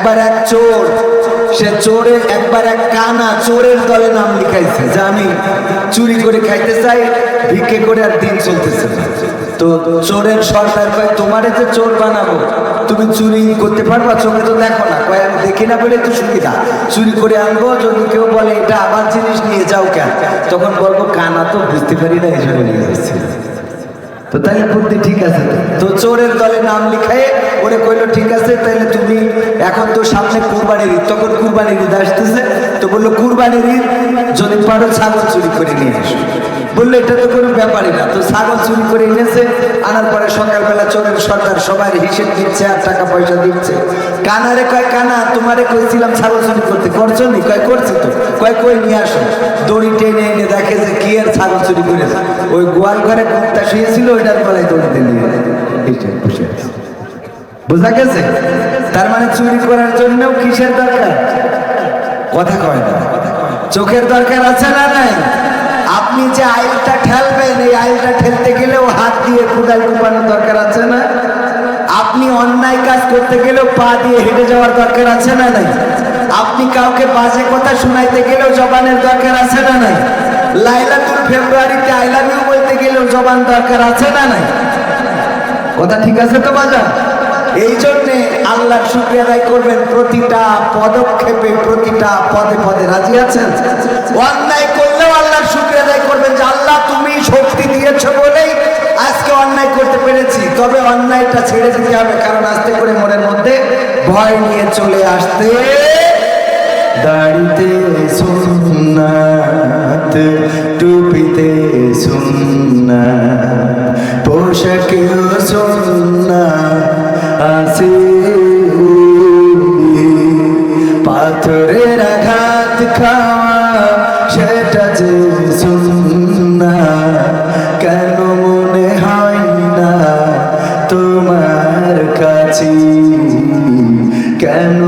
একবার এক চোর, সে চোরে একবার এক কানা চোরের দলে নাম লিখাইছে যে আমি চুরি করে খাইতে চাই, ভিক্ষে করে আর দিন চলতেছে তো চোরের সরকার কয়, তোমারে যে চোর বানাবো, তুমি চুরি করতে পারবা? চোখে তো দেখো না। কয়, আমি দেখি না বলে তো সুবিধা। চুরি করে আনব, যদি কেউ বলে, এটা আবার জিনিস, নিয়ে যাও কেন? তখন বলব, কানা তো বুঝতে পারি না এই জন্য নিয়ে যাচ্ছি। তো তাহলে বুদ্ধি ঠিক আছে তো। চোরের দলে নাম লিখায় ওরে কইলো, ঠিক আছে তাহলে তুমি এখন তো সামনে কুরবানির ঈদ তখন কুরবানির ঈদ আসতেছে, তো বলল, কুরবানির ঈদ যদি পারো ছাগল চুরি করে নিয়ে এসো বলল এটা তো কোনো ব্যাপারই না। তো ছাগল চুরি করে এনেছে, আনার পরে সকালবেলা চোরের সরকার সবার হিসেব দিচ্ছে আর টাকা পয়সা দিচ্ছে। কানারে কয়, কানা, তোমারে কইছিলাম ছাগল চুরি করতে। করছ নি? কয়, করছি তো। কয়, কই নিয়ে আসো? দড়ি টেনে এনে দেখে যে কি আর ছাগল চুরি করেছে। ওই গোয়াল ঘরে কুত্তা শুয়েছিল, ওইটার গলায় দড়িতে নিয়ে বোঝা গেছে? তার মানে চুরি করার জন্যও কিসের দরকার? কথা কয় না। চোখের দরকার আছে না নাই? আপনি যে আইলটা ঠেলবেন, এই আইলটা ঠেলতে গেলেও হাত দিয়ে কুদাল কুপানোর দরকার আছে না? আপনি অন্যায় কাজ করতে গেলেও পা দিয়ে হেঁটে যাওয়ার দরকার আছে না নাই? আপনি কাউকে বাজে কথা শোনাইতে গেলেও জবানের দরকার আছে না নাই? লাইলাতুল ফেব্রুয়ারিতে আই লাভ বলতে গেলেও জবান দরকার আছে না নাই? কথা ঠিক আছে তো বাজার? এই জন্যে আল্লাহর শুক্রিয়া আদায় করবেন, প্রতিটা পদক্ষেপে প্রতিটা পদে পদে রাজি আছেন? অন্যায় আদায় করবেন যে আল্লাহ, তুমি শক্তি দিয়েছ বলেই আজকে অন্যায় করতে পেরেছি। তবে অন্যায়টা ছেড়ে দিতে হবে, কারণ আস্তে করে মনের মধ্যে ভয় নিয়ে চলে আসতে দাড়িতে সুন্নাত, টুপিতে সুন্নাত পোশাকেও সুন্না আসে পাথরের আঘাত খাওয়া কাছে কেন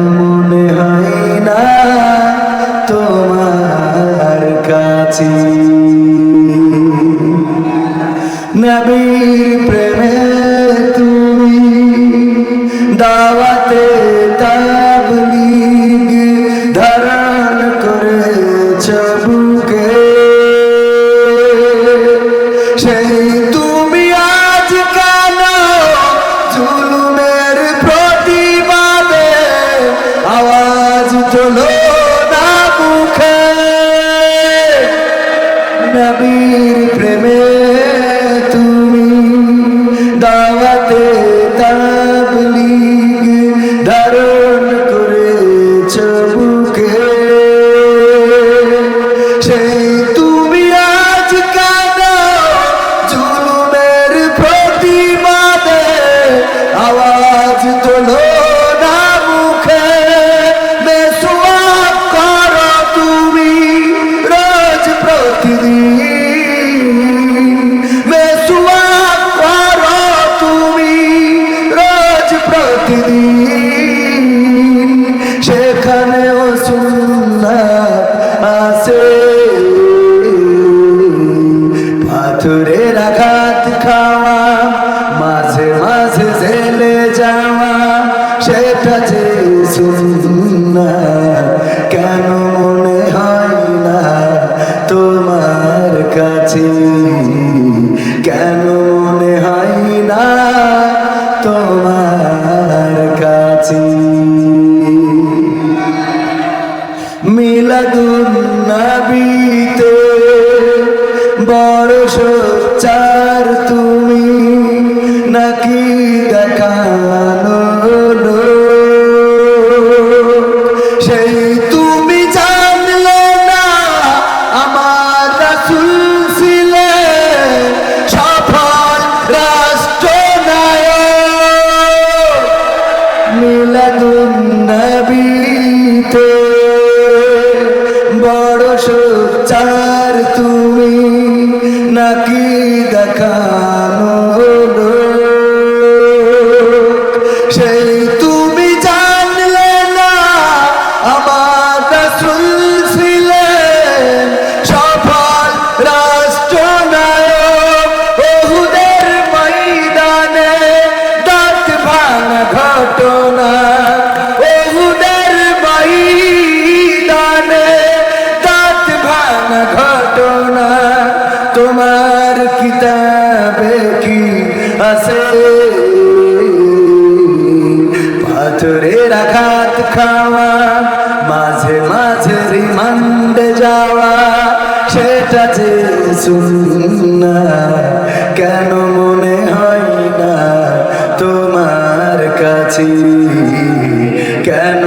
কেন মনে তোমার কাছে? কেন মনে তোমার কাছে? মিলাদুন নবীতে বড় সোচ্চার পাথরের আঘাত খাওয়া, মাঝে মাঝে রিমান্ডে যাওয়া, সেটা যে শুননা কেন মনে হয় না তোমার কাছে? কেন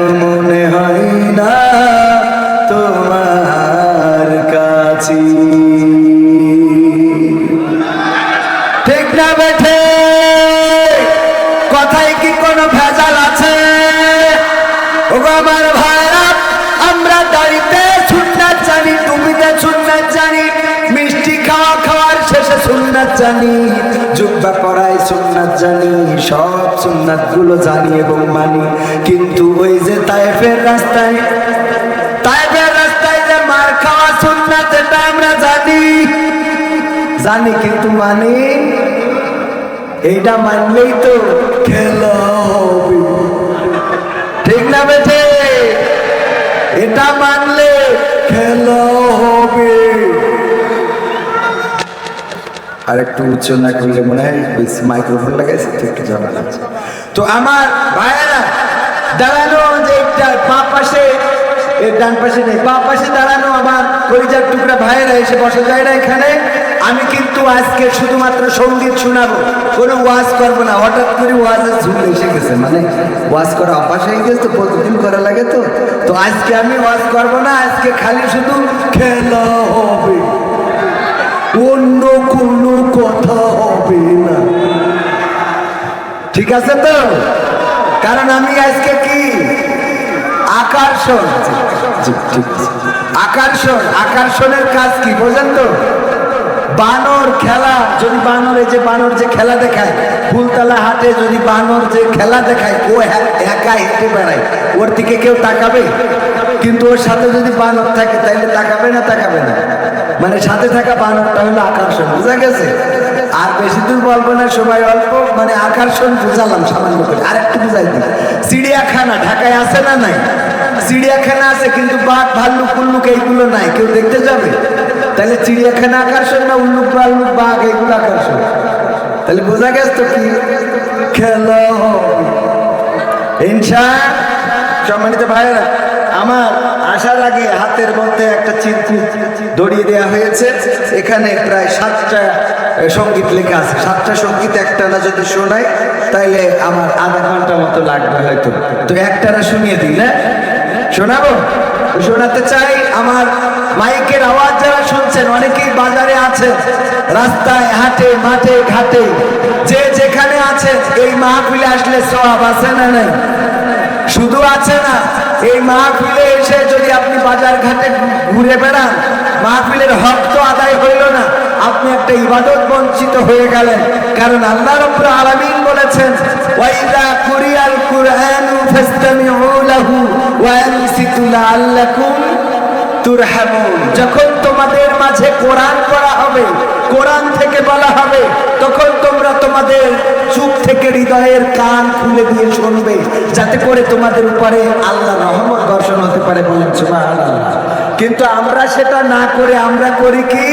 আমার ভাইরা আমরা দাড়িতে সুন্নাত জানি, টুপিতে সুন্নাত জানি, মিষ্টি খাওয়া খাওয়ার শেষে সুন্নাত জানি, জুব্বা পরাই সুন্নাত জানি, সব সুন্নাতগুলো জানি এবং মানি। কিন্তু ওই যে তাইফের রাস্তায় তাইফের রাস্তায় যে মার খাওয়া সুন্নাত, এটা আমরা জানি। জানি কিন্তু মানি, এইটা মানলেই তো খেলা ঠিক না বেঠে? এটা মানলে খেলা হবে। আর একটু উচ্চ না করলে মনে হয় মাইক্রোফোন লাগাইছে একটু জানা যাচ্ছে তো আমার ভাইয়েরা, দাঁড়ানো যে একটা বাঁ পাশে এর ডান পাশে নেই বাঁ পাশে দাঁড়ানো আমার কলিজার টুকরা ভাইয়েরা এসে বসে যায় না এখানে। আমি কিন্তু আজকে শুধুমাত্র সংগীত শোনাবো। কোনো ওয়াজ করব না। হঠাৎ করে ওয়াজের ঝুল এসে গেছে। মানে ওয়াজ করা অভ্যাস হয়ে গেছে তো প্রতিদিন করা লাগে তো। তো আজকে আমি ওয়াজ করব না আজকে খালি শুধু খেলা হবে। অন্য কোনো কথা হবে না। ঠিক আছে তো? কারণ আমি আজকে কি? আকর্ষণ। আকর্ষণ আকর্ষণের কাজ কি বোঝেন তো? বানর খেলা, যদি বানর যে বানর যে খেলা দেখায় ফুলতলা হাটে যদি বানর যে খেলা দেখায়, ও একা হেঁটে বেড়ায়। ওর দিকে কেউ তাকাবে? কিন্তু ওর সাথে যদি বানর থাকে, তাইলে তাকাবে না তাকাবে না? মানে সাথে থাকা বানরটা হলো আকর্ষণ, বুঝা গেছে? আর বেশি দূর বলব না, সবাই অল্প মানে আকর্ষণ বুঝালাম সামান্য করে। আর একটু বুঝাই দিই। চিড়িয়াখানা ঢাকায় আছে না নাই? চিড়িয়াখানা আছে, কিন্তু বাঘ, ভাল্লুক উল্লুক এইগুলো নাই। কেউ দেখতে যাবে? তাহলে চিড়িয়াখানা আকর্ষণ না উল্লুক ভাল্লুক বাঘ এইগুলো আকর্ষণ তাহলে বোঝা গেছে তো কি? খেলা। ইনশা সম্মানিত ভাইয়েরা, আমার আসার আগে হাতের মধ্যে একটা চিত্র দড়িয়ে দেওয়া হয়েছে। এখানে প্রায় সাতটা সংগীত লেখা আছে। সাতটা সংগীত, একটা না যদি শোনাই, তাইলে আমার আধা ঘণ্টা মতো লাগবে হয়তো। তো একটানা শুনিয়ে দিই, না? শোনাবো? শোনাতে চাই, আমার মাইকের আওয়াজ যারা শুনছেন, অনেকেই বাজারে আছে রাস্তায়, হাটে, মাঠে, ঘাটে, যে যেখানে আছে এই মাহফিলে আসলে সব আছে না নাই? শুধু আছে না, এই মাহফিলে এসে যদি আপনি বাজার ঘাটে ঘুরে বেড়ান, মাহফিলের হক তো আদায় আপনি একটা ইবাদত বঞ্চিত হয়ে গেলেন। কারণ আল্লাহ রব্বুল আলামিন বলেছেন ওয়াইদা কুরিয়াল কুরআনু ফাসতামিউ লাহু ওয়া আনসিতু লাআল্লাকুম তুরহামুন। যখন তোমাদের মাঝে কোরআন পড়া হবে, কোরআন থেকে বলা হবে, তখন তোমরা তোমাদের চুপ থেকে হৃদয়ের কান খুলে দিয়ে শুনবে, যাতে করে তোমাদের উপরে আল্লাহ রহমত দর্শন হতে পারে বলেন সুবহানাল্লাহ। কিন্তু আমরা সেটা না করে আমরা করি কি?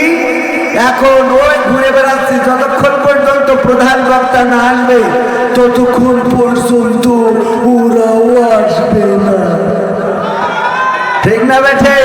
এখন ওই ঘুরে বেড়াচ্ছি, যতক্ষণ পর্যন্ত প্রধান বক্তা না আসবে, ততক্ষণ পর্যন্ত ওরাও আসবে না। ঠিক না বেঠে?